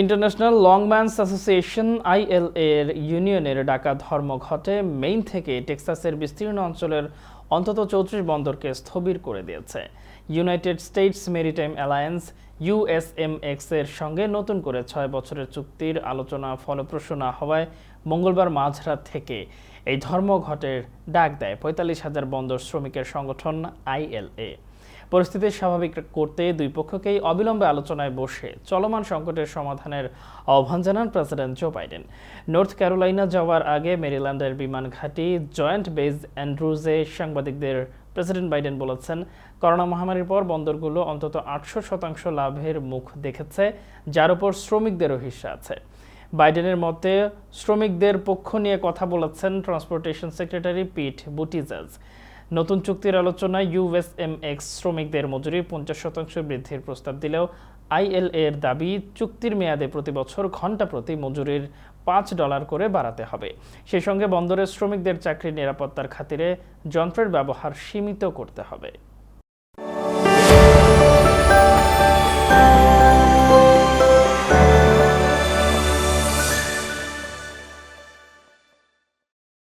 International লংম্যানস association ILA এর ইউনিয়নের ডাকা ধর্মঘটে মেইন থেকে টেক্সাসের বিস্তীর্ণ অঞ্চলের অন্তত চৌত্রিশ বন্দরকে স্থবির করে দিয়েছে। United States Maritime Alliance USMX এর সঙ্গে নতুন করে ছয় বছরের চুক্তির আলোচনা ফলপ্রসূ না হওয়ায় মঙ্গলবার মাঝরাত থেকে এই ধর্মঘটের ডাক দেয় পঁয়তাল্লিশ হাজার বন্দর শ্রমিকের সংগঠন আইএলএ পরিস্থিতি স্বাভাবিক করতে দুই পক্ষকেই অবিলম্বে আলোচনায় বসে চলমান সংকটের সমাধানের আহ্বান জানান president Joe Biden. North Carolina যাওয়ার আগে মেরিল্যান্ডের বিমান ঘাঁটি জয়েন্ট বেজ অ্যান্ড্রুজে সাংবাদিকদের প্রেসিডেন্ট বাইডেন বলেছেন, করোনা মহামারীর পর বন্দরগুলো অন্তত আটশো শতাংশ লাভের মুখ দেখেছে, যার উপর শ্রমিকদেরও হিস্সা আছে। বাইডেনের মতে শ্রমিকদের পক্ষ নিয়ে কথা বলেছেন ট্রান্সপোর্টেশন সেক্রেটারি পিট বুটিজাজ। নতুন চুক্তির আলোচনায় ইউএসএমএক্স শ্রমিকদের মজুরি পঞ্চাশ শতাংশ বৃদ্ধির প্রস্তাব দিলেও আইএল এর দাবি, চুক্তির মেয়াদে প্রতি বছর ঘণ্টা প্রতি মজুরির পাঁচ ডলার করে বাড়াতে হবে। সেই সঙ্গে বন্দরের শ্রমিকদের চাকরির নিরাপত্তার খাতিরে যন্ত্রের ব্যবহার সীমিত করতে হবে।